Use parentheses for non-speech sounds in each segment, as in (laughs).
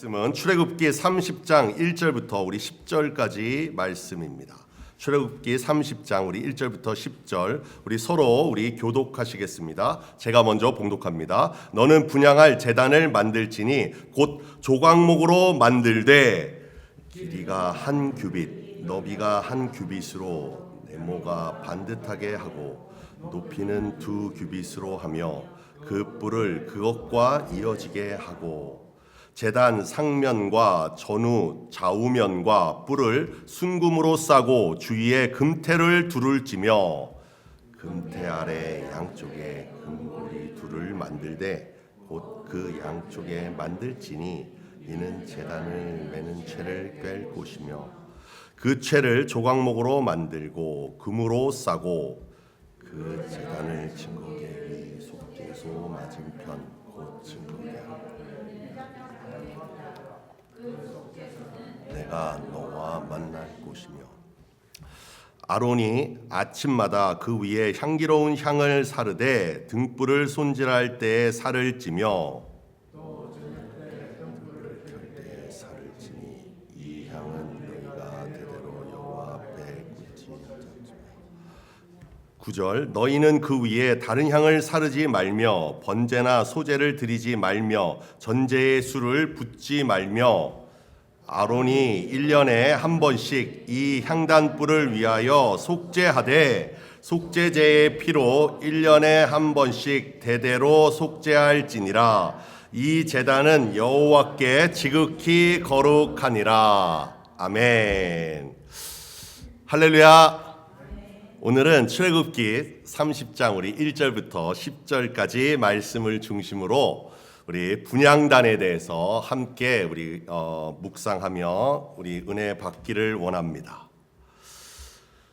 말씀은 출애굽기 30장 1절부터 우리 10절까지 말씀입니다. 출애굽기 30장 우리 1절부터 10절 우리 서로 우리 교독하시겠습니다. 제가 먼저 봉독합니다. 너는 분양할 제단을 만들지니 곧 조각목으로 만들되 길이가 한 규빗, 너비가 한 규빗으로 네모가 반듯하게 하고 높이는 두 규빗으로 하며 그 뿔을 그것과 이어지게 하고 재단 상면과 전후 좌우면과 뿔을 순금으로 싸고 주위에 금태를 두를 찌며 금태 아래 양쪽에 금고리 둘을 만들되 곧 그 양쪽에 만들지니 이는 재단을 매는 채를 꿰 곳이며 그 채를 조각목으로 만들고 금으로 싸고 그 재단을 증거계 위 속죄소 맞은편 곧 증거계 내가 너와 만날 곳이며 아론이 아침마다 그 위에 향기로운 향을 사르되 등불을 손질할 때에 살을 찌며 결때 살을 찌니 이 향은 너희가 대대로 여호와 앞에 굳지 않았으며 9절 너희는 그 위에 다른 향을 사르지 말며 번제나 소제를 드리지 말며 전제의 술을 붓지 말며. 아론이 1년에 한 번씩 이 향단불을 위하여 속죄하되 속죄제의 피로 1년에 한 번씩 대대로 속죄할지니라. 이 제단은 여호와께 지극히 거룩하니라. 아멘. 할렐루야 오늘은 출애굽기 30장 우리 1절부터 10절까지 말씀을 중심으로 우리 분양단에 대해서 함께 우리 어, 묵상하며 우리 은혜 받기를 원합니다.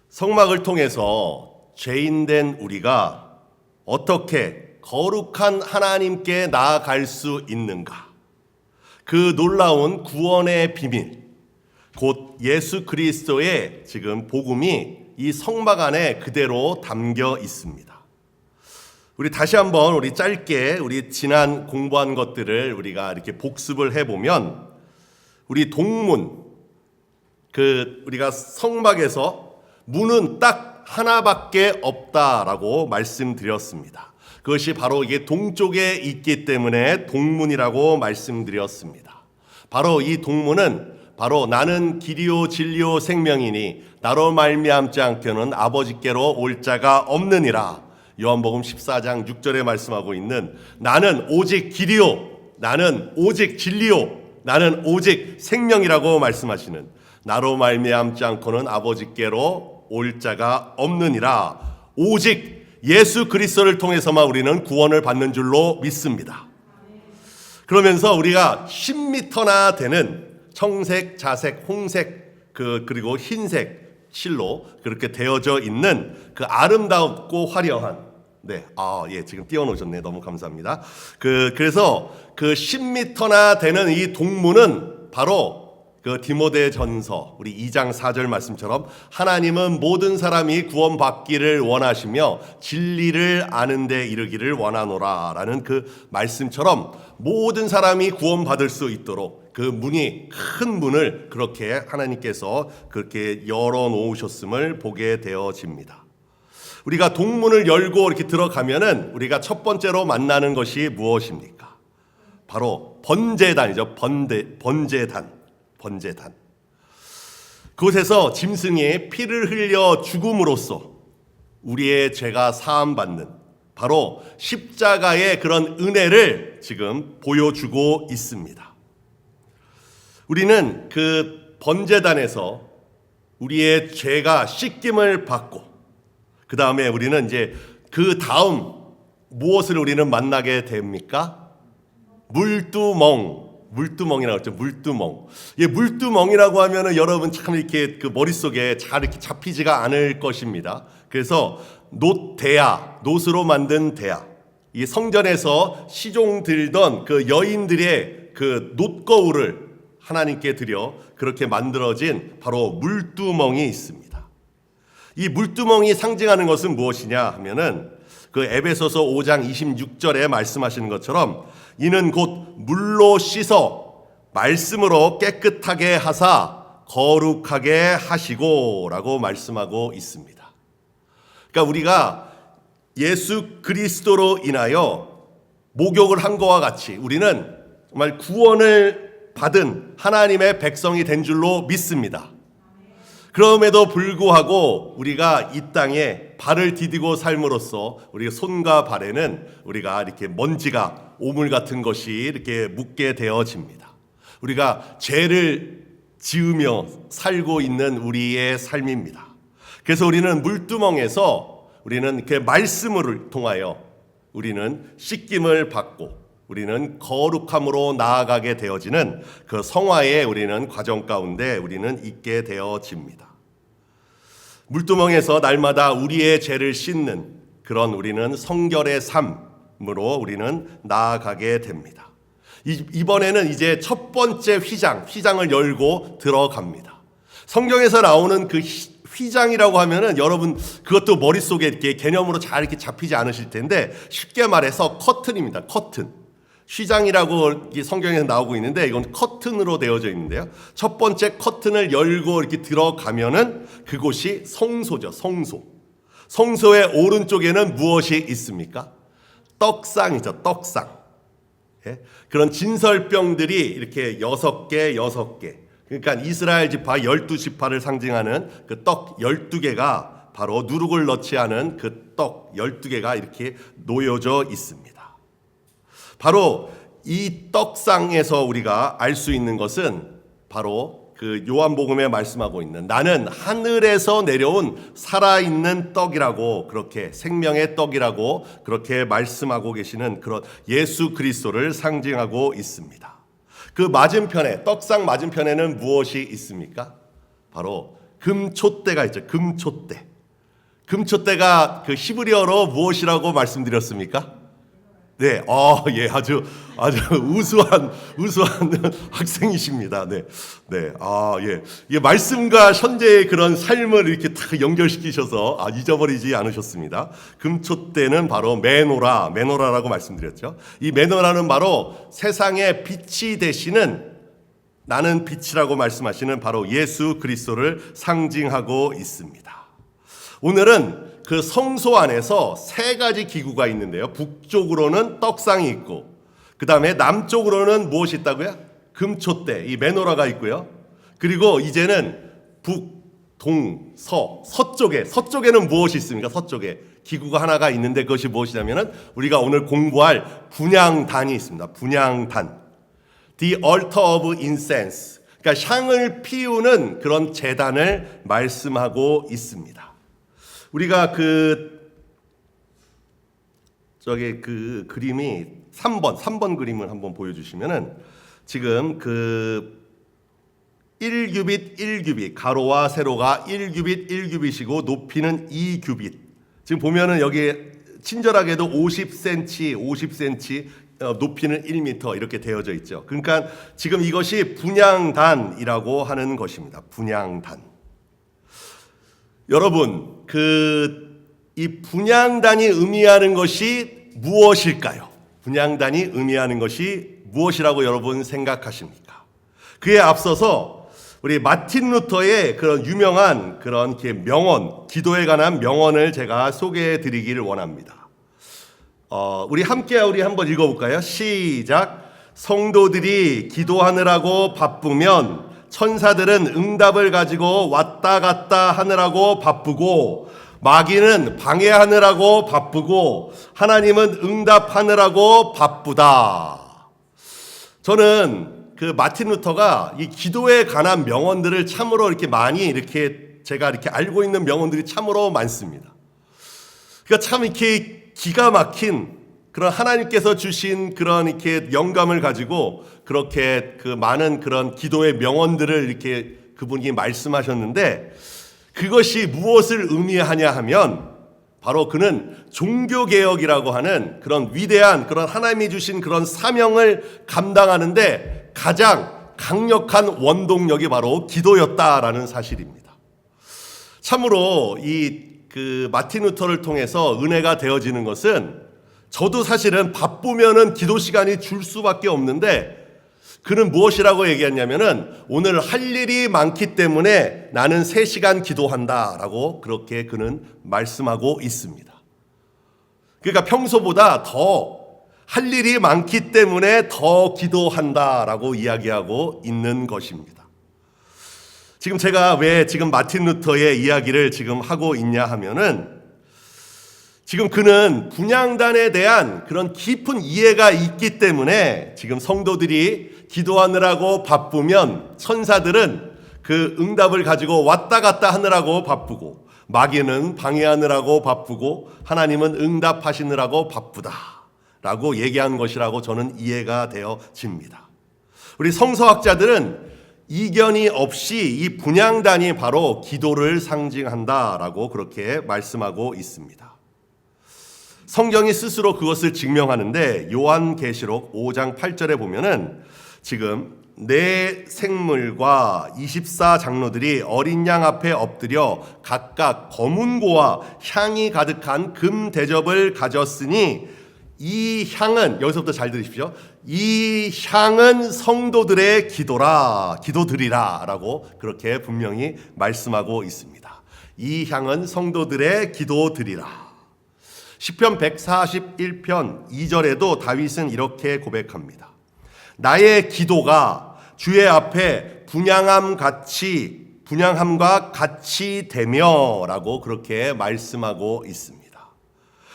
성막을 통해서 죄인된 우리가 어떻게 거룩한 하나님께 나아갈 수 있는가? 그 놀라운 구원의 비밀, 곧 예수 그리스도의 지금 복음이 이 성막 안에 그대로 담겨 있습니다. 우리 다시 한번 우리 짧게 우리 지난 공부한 것들을 우리가 이렇게 복습을 해 보면 우리 동문 그 우리가 성막에서 문은 딱 하나밖에 없다라고 말씀드렸습니다. 그것이 바로 이게 동쪽에 있기 때문에 동문이라고 말씀드렸습니다. 바로 이 동문은 바로 나는 길이요 진리요 생명이니 나로 말미암지 않게는 아버지께로 올 자가 없느니라. 요한복음 14장 6절에 말씀하고 있는 나는 오직 길이요 나는 오직 진리요 나는 오직 생명이라고 말씀하시는 나로 말미암지 않고는 아버지께로 올 자가 없느니라. 오직 예수 그리스도를 통해서만 우리는 구원을 받는 줄로 믿습니다. 그러면서 우리가 10m나 되는 청색, 자색, 홍색 그 그리고 흰색 실로 그렇게 되어져 있는 그 아름답고 화려한 네, 아, 예, 지금 띄워놓으셨네. 너무 감사합니다. 그, 그래서 그 10m나 되는 이 동문은 바로 그 디모데 전서, 우리 2장 4절 말씀처럼 하나님은 모든 사람이 구원받기를 원하시며 진리를 아는데 이르기를 원하노라 라는 그 말씀처럼 모든 사람이 구원받을 수 있도록 그 문이 큰 문을 그렇게 하나님께서 그렇게 열어 놓으셨음을 보게 되어집니다. 우리가 동문을 열고 이렇게 들어가면은 우리가 첫 번째로 만나는 것이 무엇입니까? 바로 번제단이죠. 번제, 번제단. 번제단. 그곳에서 짐승이 피를 흘려 죽음으로써 우리의 죄가 사함 받는 바로 십자가의 그런 은혜를 지금 보여주고 있습니다. 우리는 그 번제단에서 우리의 죄가 씻김을 받고 그 다음에 우리는 이제 그 다음 무엇을 우리는 만나게 됩니까? 물두멍. 물두멍이라고 했죠. 물두멍. 예, 물두멍이라고 하면은 여러분 참 이렇게 그 머릿속에 잘 이렇게 잡히지가 않을 것입니다. 그래서 놋대야, 놋으로 만든 대야. 이 성전에서 시종 들던 그 여인들의 그 놋거울을 하나님께 드려 그렇게 만들어진 바로 물두멍이 있습니다. 이 물두멍이 상징하는 것은 무엇이냐 하면은 그 에베소서 5장 26절에 말씀하시는 것처럼 이는 곧 물로 씻어 말씀으로 깨끗하게 하사 거룩하게 하시고라고 말씀하고 있습니다. 그러니까 우리가 예수 그리스도로 인하여 목욕을 한 것과 같이 우리는 정말 구원을 받은 하나님의 백성이 된 줄로 믿습니다. 그럼에도 불구하고 우리가 이 땅에 발을 디디고 삶으로써 우리 손과 발에는 우리가 이렇게 먼지가 오물 같은 것이 이렇게 묻게 되어집니다. 우리가 죄를 지으며 살고 있는 우리의 삶입니다. 그래서 우리는 물두멍에서 우리는 그 말씀을 통하여 우리는 씻김을 받고 우리는 거룩함으로 나아가게 되어지는 그 성화의 우리는 과정 가운데 우리는 있게 되어집니다. 물두멍에서 날마다 우리의 죄를 씻는 그런 우리는 성결의 삶으로 우리는 나아가게 됩니다. 이- 이번에는 이제 첫 번째 휘장, 휘장을 열고 들어갑니다. 성경에서 나오는 그 휘- 휘장이라고 하면은 여러분 그것도 머릿속에 이렇게 개념으로 잘 이렇게 잡히지 않으실 텐데 쉽게 말해서 커튼입니다. 커튼. 휘장이라고 이렇게 성경에서 나오고 있는데 이건 커튼으로 되어져 있는데요. 첫 번째 커튼을 열고 이렇게 들어가면은 그곳이 성소죠. 성소. 성소의 오른쪽에는 무엇이 있습니까? 떡상이죠. 떡상. 예? 그런 진설병들이 이렇게 여섯 개, 여섯 개. 그러니까 이스라엘 지파 열두 지파를 상징하는 그 떡 열두 개가 바로 누룩을 넣지 않은 그 떡 열두 개가 이렇게 놓여져 있습니다. 바로 이 떡상에서 우리가 알 수 있는 것은 바로 그 요한복음에 말씀하고 있는 나는 하늘에서 내려온 살아있는 떡이라고 그렇게 생명의 떡이라고 그렇게 말씀하고 계시는 그런 예수 그리스도를 상징하고 있습니다. 그 맞은편에 떡상 맞은편에는 무엇이 있습니까? 바로 금촛대가 있죠. 금촛대. 금촛대가 그 히브리어로 무엇이라고 말씀드렸습니까? 네, 어, 예, 아주 아주 우수한 우수한 (laughs) 학생이십니다. 네, 네, 아, 예, 이 말씀과 현재의 그런 삶을 이렇게 딱 연결시키셔서 아, 잊어버리지 않으셨습니다. 금초대는 바로 메노라, 메노라라고 말씀드렸죠. 이 메노라는 바로 세상의 빛이 되시는 나는 빛이라고 말씀하시는 바로 예수 그리스도를 상징하고 있습니다. 오늘은 그 성소 안에서 세 가지 기구가 있는데요. 북쪽으로는 떡상이 있고, 그 다음에 남쪽으로는 무엇이 있다고요? 금초대, 이 메노라가 있고요. 그리고 이제는 북, 동, 서, 서쪽에, 서쪽에는 무엇이 있습니까? 서쪽에 기구가 하나가 있는데 그것이 무엇이냐면은 우리가 오늘 공부할 분양단이 있습니다. 분양단. The altar of incense. 그러니까 향을 피우는 그런 재단을 말씀하고 있습니다. 우리가 그 저기 그 그림이 3번 3번 그림을 한번 보여주시면은 지금 그 1규빗 1규빗 가로와 세로가 1규빗 1규빗이고 높이는 2규빗. 지금 보면은 여기 친절하게도 50cm 50cm 어, 높이는 1m 이렇게 되어져 있죠. 그러니까 지금 이것이 분양단이라고 하는 것입니다. 분양단. 여러분, 그 이 분양단이 의미하는 것이 무엇일까요? 분양단이 의미하는 것이 무엇이라고 여러분 생각하십니까? 그에 앞서서 우리 마틴 루터의 그런 유명한 그런 이렇게 명언, 기도에 관한 명언을 제가 소개해 드리기를 원합니다. 어, 우리 함께 우리 한번 읽어볼까요? 시작. 성도들이 기도하느라고 바쁘면 천사들은 응답을 가지고 왔다 갔다 하느라고 바쁘고 마귀는 방해하느라고 바쁘고 하나님은 응답하느라고 바쁘다. 저는 그 마틴 루터가 이 기도에 관한 명언들을 참으로 이렇게 많이 이렇게 제가 이렇게 알고 있는 명언들이 참으로 많습니다. 그러니까 참 이렇게 기가 막힌 그런 하나님께서 주신 그런 이렇게 영감을 가지고 그렇게 그 많은 그런 기도의 명언들을 이렇게 그분이 말씀하셨는데 그것이 무엇을 의미하냐 하면 바로 그는 종교개혁이라고 하는 그런 위대한 그런 하나님이 주신 그런 사명을 감당하는데 가장 강력한 원동력이 바로 기도였다라는 사실입니다. 참으로 이 그 마틴 루터를 통해서 은혜가 되어지는 것은 저도 사실은 바쁘면은 기도 시간이 줄 수밖에 없는데 그는 무엇이라고 얘기했냐면은 오늘 할 일이 많기 때문에 나는 3시간 기도한다라고 그렇게 그는 말씀하고 있습니다. 그러니까 평소보다 더 할 일이 많기 때문에 더 기도한다라고 이야기하고 있는 것입니다. 지금 제가 왜 지금 마틴 루터의 이야기를 지금 하고 있냐 하면은 지금 그는 분양단에 대한 그런 깊은 이해가 있기 때문에 지금 성도들이 기도하느라고 바쁘면 천사들은 그 응답을 가지고 왔다 갔다 하느라고 바쁘고 마귀는 방해하느라고 바쁘고 하나님은 응답하시느라고 바쁘다. 라고 얘기한 것이라고 저는 이해가 되어집니다. 우리 성서학자들은 이견이 없이 이 분양단이 바로 기도를 상징한다라고 그렇게 말씀하고 있습니다. 성경이 스스로 그것을 증명하는데 요한계시록 5장 8절에 보면은 지금 내 생물과 24장로들이 어린 양 앞에 엎드려 각각 검은 고와 향이 가득한 금 대접을 가졌으니 이 향은 여기서부터 잘 들으십시오. 이 향은 성도들의 기도라, 기도드리라라고 그렇게 분명히 말씀하고 있습니다. 이 향은 성도들의 기도드리라. 시편 141편 2절에도 다윗은 이렇게 고백합니다. 나의 기도가 주의 앞에 분양함 같이 분양함과 같이 되며라고 그렇게 말씀하고 있습니다.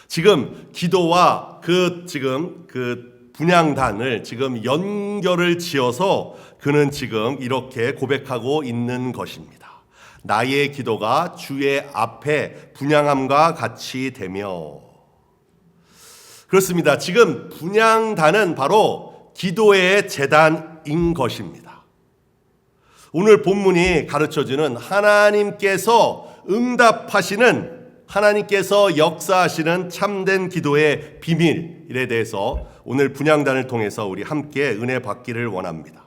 지금 기도와 그 지금 그 분양단을 지금 연결을 지어서 그는 지금 이렇게 고백하고 있는 것입니다. 나의 기도가 주의 앞에 분양함과 같이 되며 그렇습니다. 지금 분양단은 바로 기도의 재단인 것입니다. 오늘 본문이 가르쳐 주는 하나님께서 응답하시는 하나님께서 역사하시는 참된 기도의 비밀에 대해서 오늘 분양단을 통해서 우리 함께 은혜 받기를 원합니다.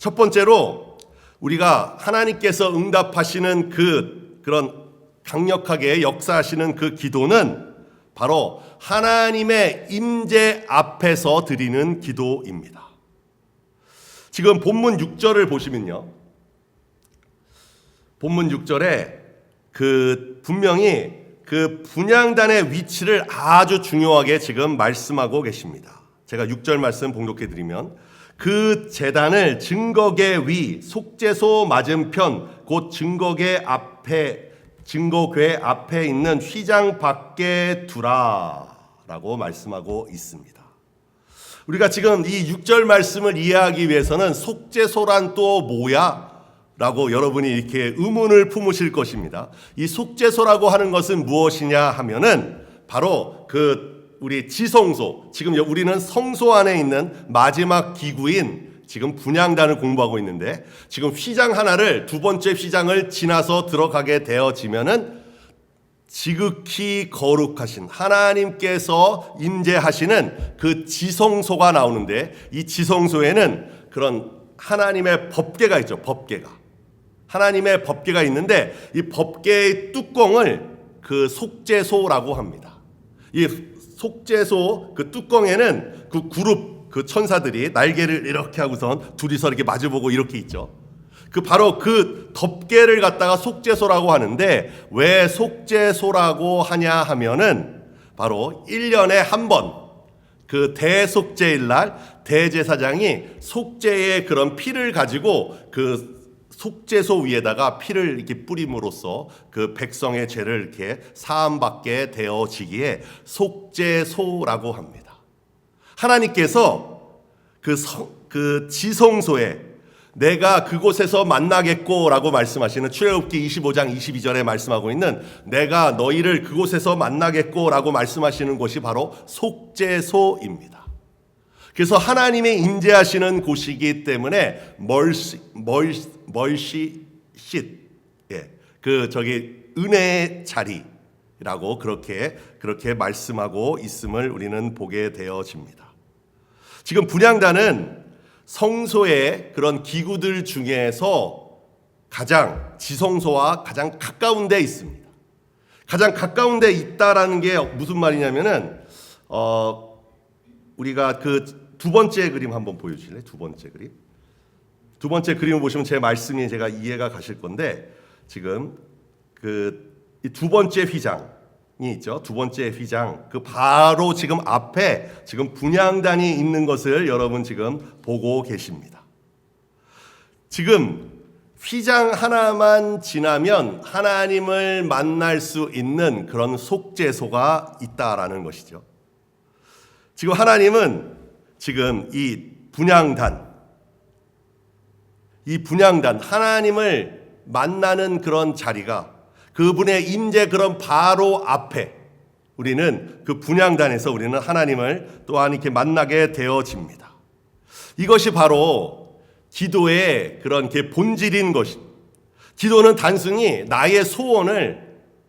첫 번째로 우리가 하나님께서 응답하시는 그 그런 강력하게 역사하시는 그 기도는 바로 하나님의 임재 앞에서 드리는 기도입니다. 지금 본문 6절을 보시면요. 본문 6절에 그 분명히 그 분양단의 위치를 아주 중요하게 지금 말씀하고 계십니다. 제가 6절 말씀 봉독해 드리면 그 재단을 증거계 위 속죄소 맞은편 곧 증거계 앞에 증거궤 앞에 있는 휘장 밖에 두라 라고 말씀하고 있습니다. 우리가 지금 이 6절 말씀을 이해하기 위해서는 속죄소란 또 뭐야? 라고 여러분이 이렇게 의문을 품으실 것입니다. 이 속죄소라고 하는 것은 무엇이냐 하면은 바로 그 우리 지성소, 지금 우리는 성소 안에 있는 마지막 기구인 지금 분양단을 공부하고 있는데 지금 휘장 하나를 두 번째 휘장을 지나서 들어가게 되어지면은 지극히 거룩하신 하나님께서 임재하시는 그 지성소가 나오는데 이 지성소에는 그런 하나님의 법계가 있죠. 법계가. 하나님의 법계가 있는데 이 법계의 뚜껑을 그 속죄소라고 합니다. 이 속죄소 그 뚜껑에는 그 그룹 그 천사들이 날개를 이렇게 하고선 둘이서 이렇게 마주보고 이렇게 있죠. 그 바로 그 덮개를 갖다가 속죄소라고 하는데 왜 속죄소라고 하냐 하면은 바로 1년에 한 번 그 대속죄일 날 대제사장이 속죄의 그런 피를 가지고 그 속죄소 위에다가 피를 이렇게 뿌림으로써 그 백성의 죄를 이렇게 사함받게 되어지기에 속죄소라고 합니다. 하나님께서 그, 성, 그 지성소에 내가 그곳에서 만나겠고라고 말씀하시는 출애굽기 25장 22절에 말씀하고 있는 내가 너희를 그곳에서 만나겠고라고 말씀하시는 곳이 바로 속죄소입니다. 그래서 하나님의 임재하시는 곳이기 때문에 멀시 멀시 멀시 쉿 예. 그 저기 은혜의 자리라고 그렇게 그렇게 말씀하고 있음을 우리는 보게 되어집니다. 지금 분양단은 성소의 그런 기구들 중에서 가장 지성소와 가장 가까운 데 있습니다. 가장 가까운 데 있다라는 게 무슨 말이냐면은 어 우리가 그 두 번째 그림 한번 보여 주실래요? 두 번째 그림. 두 번째 그림을 보시면 제 말씀이 제가 이해가 가실 건데 지금 그 두 번째 휘장이 있죠. 두 번째 휘장 그 바로 지금 앞에 지금 분양단이 있는 것을 여러분 지금 보고 계십니다. 지금 휘장 하나만 지나면 하나님을 만날 수 있는 그런 속죄소가 있다라는 것이죠. 지금 하나님은 지금 이 분양단, 이 분양단, 하나님을 만나는 그런 자리가 그분의 임재 그런 바로 앞에 우리는 그 분양단에서 우리는 하나님을 또한 이렇게 만나게 되어집니다. 이것이 바로 기도의 그런 게 본질인 것입니다. 기도는 단순히 나의 소원을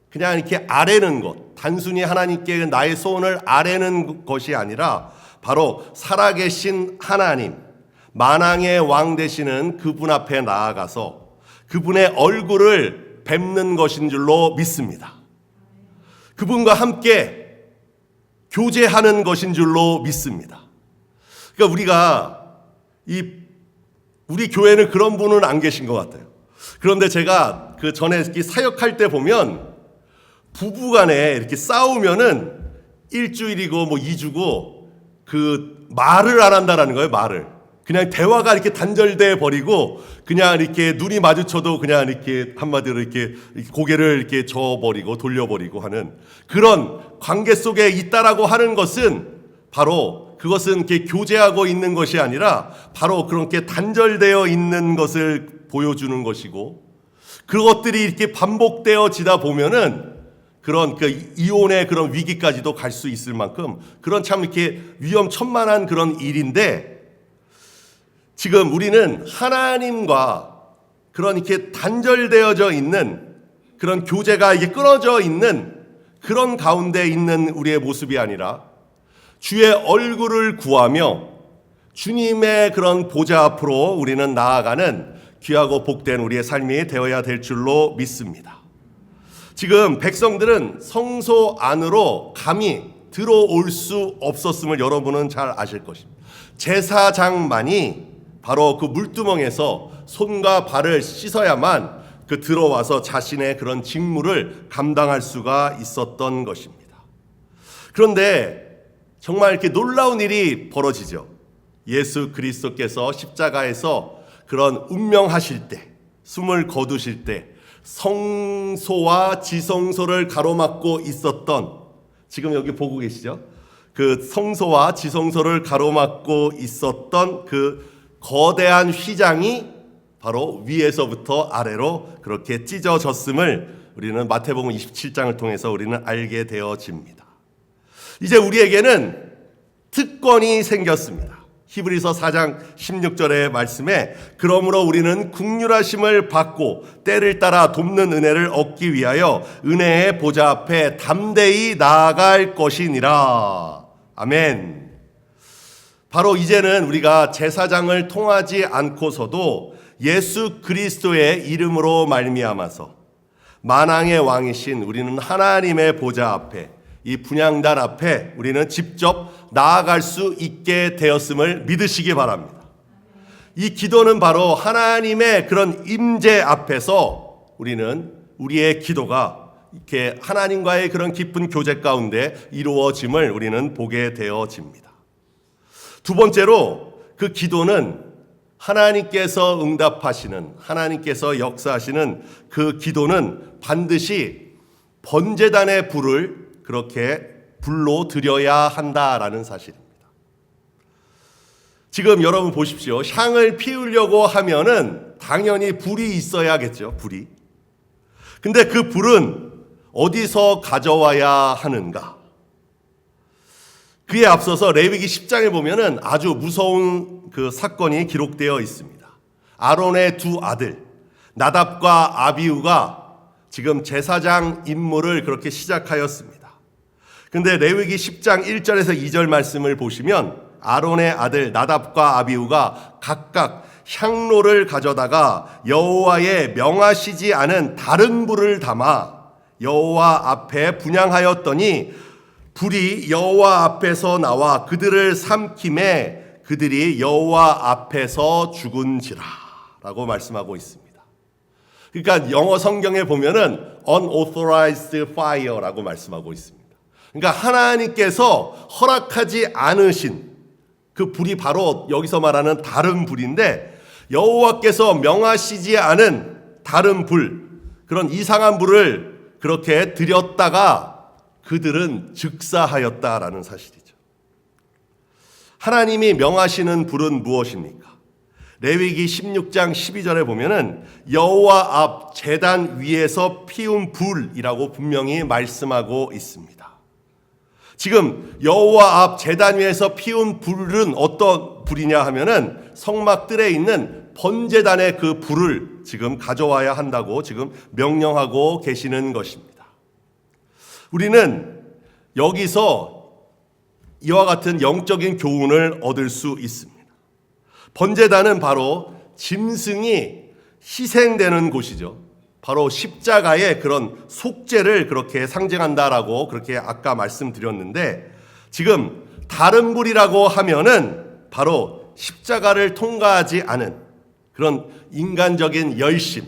그냥 이렇게 아뢰는 것, 단순히 하나님께 나의 소원을 아뢰는 것이 아니라 바로 살아계신 하나님, 만왕의 왕 되시는 그분 앞에 나아가서 그분의 얼굴을 뵙는 것인 줄로 믿습니다. 그분과 함께 교제하는 것인 줄로 믿습니다. 그러니까 우리가 이 우리 교회는 그런 분은 안 계신 것 같아요. 그런데 제가 그 전에 사역할 때 보면 부부간에 이렇게 싸우면은 일주일이고 뭐 이주고 그 말을 안 한다라는 거예요. 말을 그냥 대화가 이렇게 단절돼 버리고 그냥 이렇게 눈이 마주쳐도 그냥 이렇게 한마디로 이렇게 고개를 이렇게 저어버리고 돌려 버리고 하는 그런 관계 속에 있다라고 하는 것은 바로 그것은 이렇게 교제하고 있는 것이 아니라 바로 그렇게 단절되어 있는 것을 보여주는 것이고 그것들이 이렇게 반복되어지다 보면은 그런 그 이혼의 그런 위기까지도 갈 수 있을 만큼 그런 참 이렇게 위험천만한 그런 일인데 지금 우리는 하나님과 그런 이렇게 단절되어져 있는 그런 교제가 이게 끊어져 있는 그런 가운데 있는 우리의 모습이 아니라 주의 얼굴을 구하며 주님의 그런 보좌 앞으로 우리는 나아가는 귀하고 복된 우리의 삶이 되어야 될 줄로 믿습니다. 지금 백성들은 성소 안으로 감히 들어올 수 없었음을 여러분은 잘 아실 것입니다. 제사장만이 바로 그 물두멍에서 손과 발을 씻어야만 그 들어와서 자신의 그런 직무를 감당할 수가 있었던 것입니다. 그런데 정말 이렇게 놀라운 일이 벌어지죠. 예수 그리스도께서 십자가에서 그런 운명하실 때, 숨을 거두실 때 성소와 지성소를 가로막고 있었던 지금 여기 보고 계시죠? 그 성소와 지성소를 가로막고 있었던 그 거대한 휘장이 바로 위에서부터 아래로 그렇게 찢어졌음을 우리는 마태복음 27장을 통해서 우리는 알게 되어집니다. 이제 우리에게는 특권이 생겼습니다. 히브리서 4장 16절의 말씀에 그러므로 우리는 국률하심을 받고 때를 따라 돕는 은혜를 얻기 위하여 은혜의 보좌 앞에 담대히 나아갈 것이니라. 아멘. 바로 이제는 우리가 제사장을 통하지 않고서도 예수 그리스도의 이름으로 말미암아서 만왕의 왕이신 우리는 하나님의 보좌 앞에 이 분양단 앞에 우리는 직접 나아갈 수 있게 되었음을 믿으시기 바랍니다. 이 기도는 바로 하나님의 그런 임재 앞에서 우리는 우리의 기도가 이렇게 하나님과의 그런 깊은 교제 가운데 이루어짐을 우리는 보게 되어집니다. 두 번째로 그 기도는 하나님께서 응답하시는 하나님께서 역사하시는 그 기도는 반드시 번제단의 불을 그렇게 불로 드려야 한다라는 사실입니다. 지금 여러분 보십시오. 향을 피우려고 하면은 당연히 불이 있어야겠죠. 불이. 근데 그 불은 어디서 가져와야 하는가? 그에 앞서서 레위기 10장에 보면은 아주 무서운 그 사건이 기록되어 있습니다. 아론의 두 아들 나답과 아비우가 지금 제사장 임무를 그렇게 시작하였습니다. 근데 레위기 10장 1절에서 2절 말씀을 보시면 아론의 아들 나답과 아비우가 각각 향로를 가져다가 여호와의 명하시지 않은 다른 불을 담아 여호와 앞에 분양하였더니 불이 여호와 앞에서 나와 그들을 삼킴에 그들이 여호와 앞에서 죽은지라. 라고 말씀하고 있습니다. 그러니까 영어 성경에 보면은 unauthorized fire라고 말씀하고 있습니다. 그러니까 하나님께서 허락하지 않으신 그 불이 바로 여기서 말하는 다른 불인데 여호와께서 명하시지 않은 다른 불 그런 이상한 불을 그렇게 들였다가 그들은 즉사하였다라는 사실이죠. 하나님이 명하시는 불은 무엇입니까? 레위기 16장 12절에 보면은 여호와 앞 제단 위에서 피운 불이라고 분명히 말씀하고 있습니다. 지금 여호와 앞 제단 위에서 피운 불은 어떤 불이냐 하면은 성막들에 있는 번제단의 그 불을 지금 가져와야 한다고 지금 명령하고 계시는 것입니다. 우리는 여기서 이와 같은 영적인 교훈을 얻을 수 있습니다. 번제단은 바로 짐승이 희생되는 곳이죠. 바로 십자가의 그런 속죄를 그렇게 상징한다라고 그렇게 아까 말씀드렸는데 지금 다른 불이라고 하면은 바로 십자가를 통과하지 않은 그런 인간적인 열심,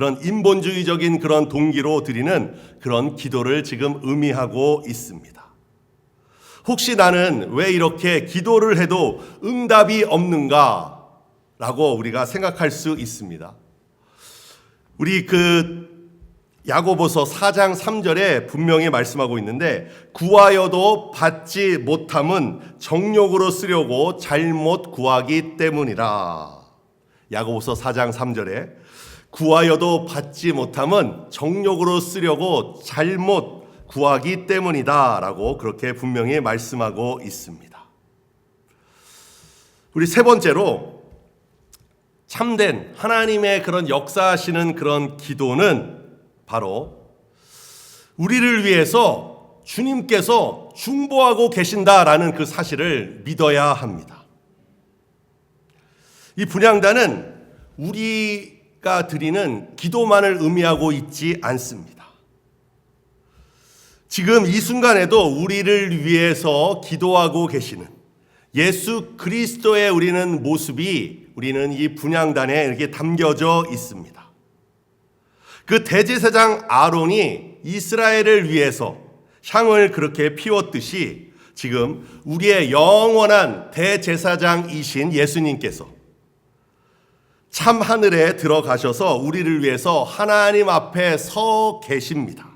그런 인본주의적인 그런 동기로 드리는 그런 기도를 지금 의미하고 있습니다. 혹시 나는 왜 이렇게 기도를 해도 응답이 없는가? 라고 우리가 생각할 수 있습니다. 우리 그 야고보서 4장 3절에 분명히 말씀하고 있는데 구하여도 받지 못함은 정욕으로 쓰려고 잘못 구하기 때문이라. 야고보서 4장 3절에 구하여도 받지 못함은 정욕으로 쓰려고 잘못 구하기 때문이다 라고 그렇게 분명히 말씀하고 있습니다. 우리 세 번째로 참된 하나님의 그런 역사하시는 그런 기도는 바로 우리를 위해서 주님께서 중보하고 계신다라는 그 사실을 믿어야 합니다. 이 분양단은 우리 가 드리는 기도만을 의미하고 있지 않습니다. 지금 이 순간에도 우리를 위해서 기도하고 계시는 예수 그리스도의 우리는 모습이 우리는 이 분양단에 이렇게 담겨져 있습니다. 그 대제사장 아론이 이스라엘을 위해서 향을 그렇게 피웠듯이 지금 우리의 영원한 대제사장이신 예수님께서 참 하늘에 들어가셔서 우리를 위해서 하나님 앞에 서 계십니다.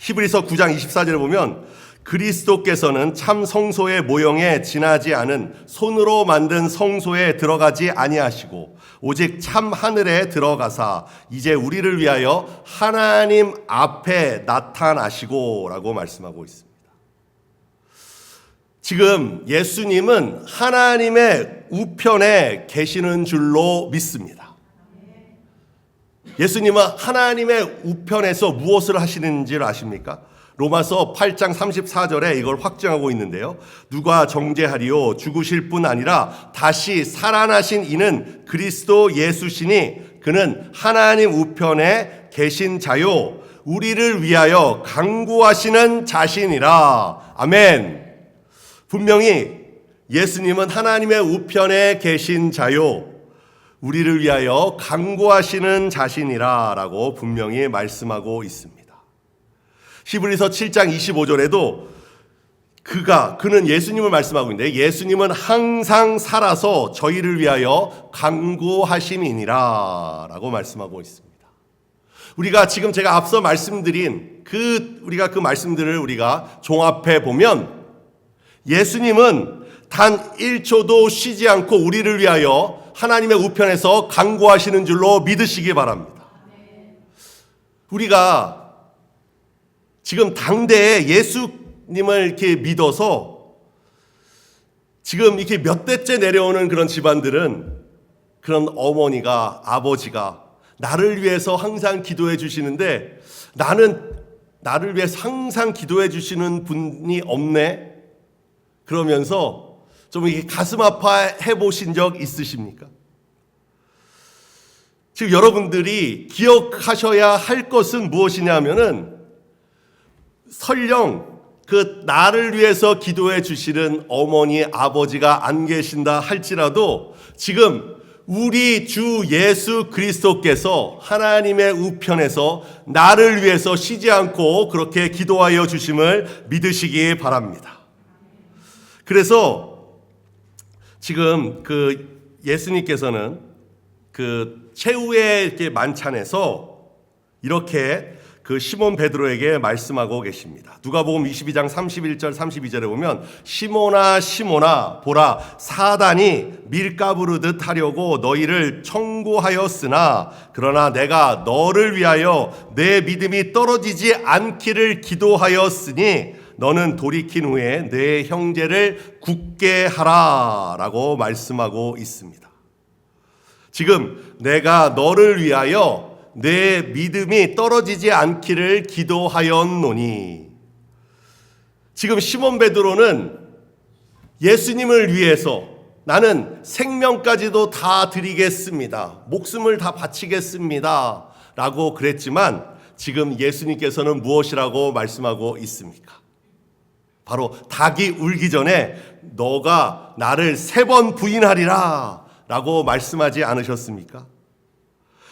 히브리서 9장 24절에 보면 그리스도께서는 참 성소의 모형에 지나지 않은 손으로 만든 성소에 들어가지 아니하시고 오직 참 하늘에 들어가사 이제 우리를 위하여 하나님 앞에 나타나시고라고 말씀하고 있습니다. 지금 예수님은 하나님의 우편에 계시는 줄로 믿습니다. 예수님은 하나님의 우편에서 무엇을 하시는지를 아십니까? 로마서 8장 34절에 이걸 확정하고 있는데요. 누가 정죄하리요 죽으실 뿐 아니라 다시 살아나신 이는 그리스도 예수시니 그는 하나님 우편에 계신 자요 우리를 위하여 강구하시는 자신이라. 아멘. 분명히 예수님은 하나님의 우편에 계신 자요 우리를 위하여 강구하시는 자신이라 라고 분명히 말씀하고 있습니다. 히브리서 7장 25절에도 그가 그는 예수님을 말씀하고 있는데 예수님은 항상 살아서 저희를 위하여 강구하심이니라 라고 말씀하고 있습니다. 우리가 지금 제가 앞서 말씀드린 그 우리가 그 말씀들을 우리가 종합해 보면 예수님은 단 1초도 쉬지 않고 우리를 위하여 하나님의 우편에서 강구하시는 줄로 믿으시기 바랍니다. 우리가 지금 당대에 예수님을 이렇게 믿어서 지금 이렇게 몇 대째 내려오는 그런 집안들은 그런 어머니가 아버지가 나를 위해서 항상 기도해 주시는데 나는 나를 위해서 항상 기도해 주시는 분이 없네. 그러면서 좀 이렇게 가슴 아파해 보신 적 있으십니까? 지금 여러분들이 기억하셔야 할 것은 무엇이냐면은 설령 그 나를 위해서 기도해 주시는 어머니, 아버지가 안 계신다 할지라도 지금 우리 주 예수 그리스도께서 하나님의 우편에서 나를 위해서 쉬지 않고 그렇게 기도하여 주심을 믿으시기 바랍니다. 그래서 지금 그 예수님께서는 그 최후의 이렇게 만찬에서 이렇게 그 시몬 베드로에게 말씀하고 계십니다. 누가복음 22장 31절 32절에 보면 시몬아 시몬아 보라 사단이 밀가부르듯 하려고 너희를 청구하였으나 그러나 내가 너를 위하여 내 믿음이 떨어지지 않기를 기도하였으니 너는 돌이킨 후에 내 형제를 굳게 하라라고 말씀하고 있습니다. 지금 내가 너를 위하여 내 믿음이 떨어지지 않기를 기도하였노니 지금 시몬 베드로는 예수님을 위해서 나는 생명까지도 다 드리겠습니다. 목숨을 다 바치겠습니다. 라고 그랬지만 지금 예수님께서는 무엇이라고 말씀하고 있습니까? 바로 닭이 울기 전에 너가 나를 세 번 부인하리라 라고 말씀하지 않으셨습니까?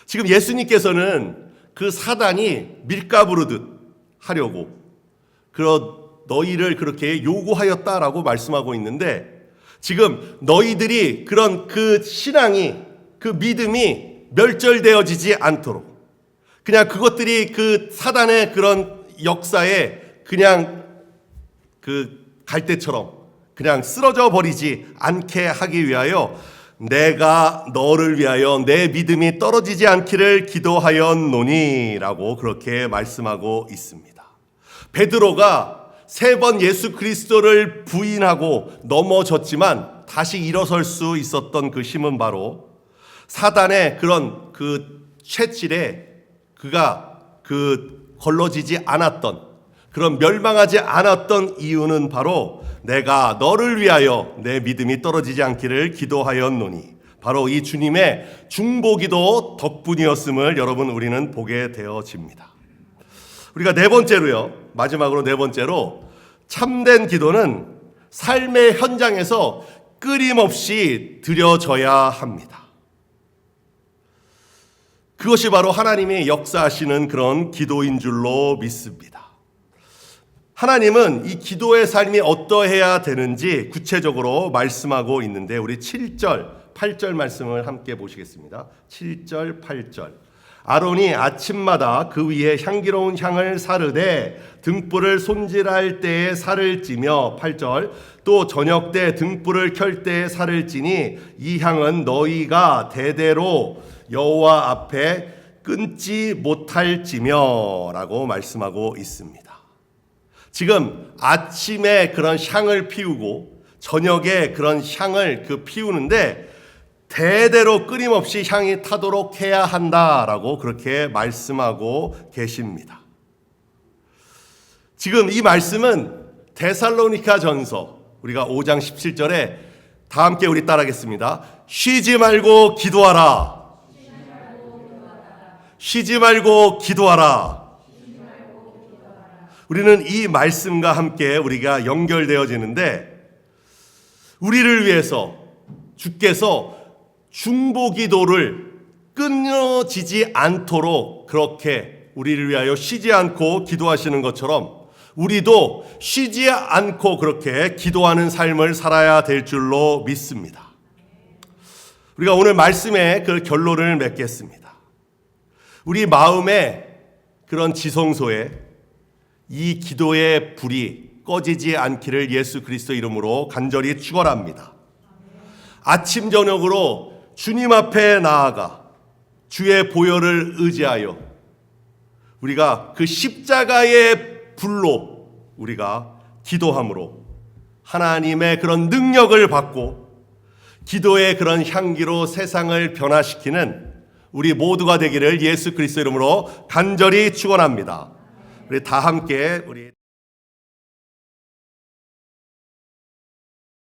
지금 예수님께서는 그 사단이 밀가부르듯 하려고 그런 너희를 그렇게 요구하였다라고 말씀하고 있는데 지금 너희들이 그런 그 신앙이 그 믿음이 멸절되어지지 않도록 그냥 그것들이 그 사단의 그런 역사에 그냥 그 갈대처럼 그냥 쓰러져 버리지 않게 하기 위하여 내가 너를 위하여 내 믿음이 떨어지지 않기를 기도하였노니라고 그렇게 말씀하고 있습니다. 베드로가 세 번 예수 그리스도를 부인하고 넘어졌지만 다시 일어설 수 있었던 그 힘은 바로 사단의 그런 그 채질에 그가 그 걸러지지 않았던 그런 멸망하지 않았던 이유는 바로 내가 너를 위하여 내 믿음이 떨어지지 않기를 기도하였노니 바로 이 주님의 중보기도 덕분이었음을 여러분 우리는 보게 되어집니다. 우리가 네 번째로요. 마지막으로 네 번째로 참된 기도는 삶의 현장에서 끊임없이 드려져야 합니다. 그것이 바로 하나님이 역사하시는 그런 기도인 줄로 믿습니다. 하나님은 이 기도의 삶이 어떠해야 되는지 구체적으로 말씀하고 있는데 우리 7절, 8절 말씀을 함께 보시겠습니다. 7절, 8절. 아론이 아침마다 그 위에 향기로운 향을 사르되 등불을 손질할 때에 살을 찌며 8절 또 저녁 때 등불을 켤 때에 살을 찌니 이 향은 너희가 대대로 여호와 앞에 끊지 못할지며라고 말씀하고 있습니다. 지금 아침에 그런 향을 피우고 저녁에 그런 향을 그 피우는데 대대로 끊임없이 향이 타도록 해야 한다라고 그렇게 말씀하고 계십니다. 지금 이 말씀은 데살로니카 전서 우리가 5장 17절에 다 함께 우리 따라하겠습니다. 쉬지 말고 기도하라. 쉬지 말고 기도하라. 우리는 이 말씀과 함께 우리가 연결되어지는데 우리를 위해서 주께서 중보 기도를 끊어지지 않도록 그렇게 우리를 위하여 쉬지 않고 기도하시는 것처럼 우리도 쉬지 않고 그렇게 기도하는 삶을 살아야 될 줄로 믿습니다. 우리가 오늘 말씀의 그 결론을 맺겠습니다. 우리 마음의 그런 지성소에 이 기도의 불이 꺼지지 않기를 예수 그리스도 이름으로 간절히 축원합니다. 아침 저녁으로 주님 앞에 나아가 주의 보혈을 의지하여 우리가 그 십자가의 불로 우리가 기도함으로 하나님의 그런 능력을 받고 기도의 그런 향기로 세상을 변화시키는 우리 모두가 되기를 예수 그리스도 이름으로 간절히 축원합니다. 우리 다 함께 우리